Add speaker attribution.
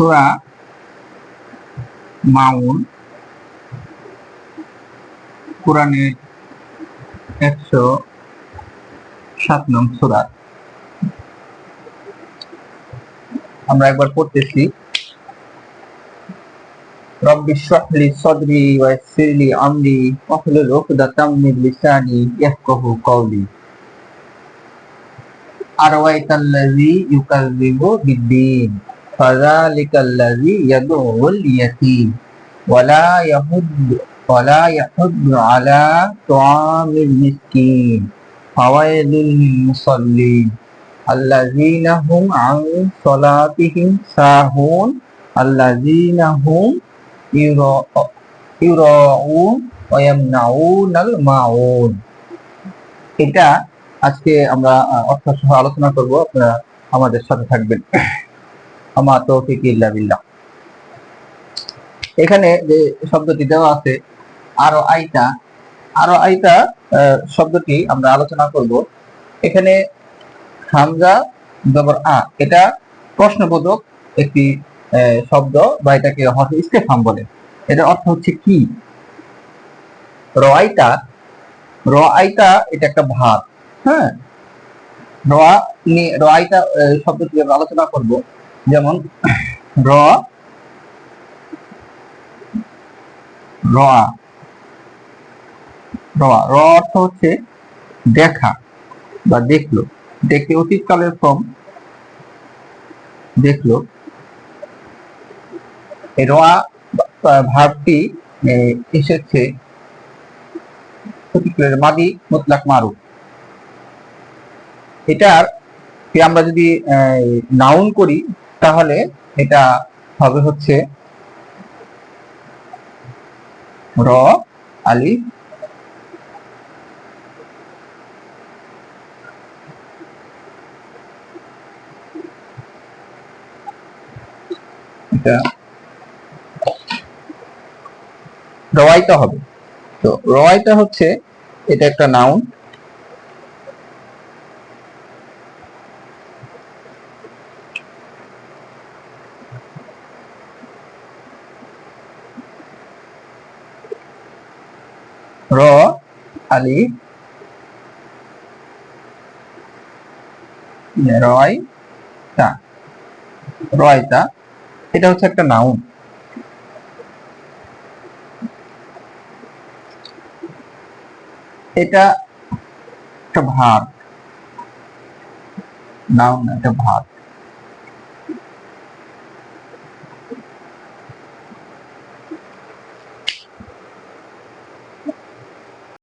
Speaker 1: সূরা মাউন কোরআনের একশো সাত নং সূরা। আমরা একবার পড়তেছি। ওয়াহলুল উকদাতাম মিন লিসানি ইয়াফকাহু কওলি। আরওয়াইতাল্লাযী ইউকাযযিবু বিদ্দীন فذلك الذي يدعو اليتيم ولا يحض ولا يحض على طعام المسكين فويل للمصلين الذين هم عن صلاتهم ساهون الذين هم يراءون ويمنعون الماعون এটা আজকে আমরা অর্থ সহ আলোচনা করব আপনারা আমাদের সাথে থাকবেন এখানে যে শব্দটি দেওয়া আছে, আরও আইতা আরও আইতা শব্দটি আমরা আলোচনা করব। এখানে হামজা জবর আ, এটা প্রশ্নবোধক একটি শব্দ বা এটাকে হয়তো ইস্তেফাম বলে। এটার অর্থ হচ্ছে কি? রআইতা রআইতা এটা একটা ভাব হ্যাঁ? র রআইতা শব্দটি আমরা আলোচনা করব। যেমন, র অর্থ হচ্ছে দেখা বা দেখল। দেখতে অতীতকালের ফর্ম দেখল। রোয়া ভাবটি এসেছে মাদি মুতলাক মারু এটার আমরা যদি নাউন করি তাহলে এটা হবে হচ্ছে র আলি এটা হবে। তো রওয়াইতা হচ্ছে এটা একটা নাউন র আলি রয়, তা। রয়তা এটা হচ্ছে একটা নাউন এটা একটা ভার। নাউন একটা ভার।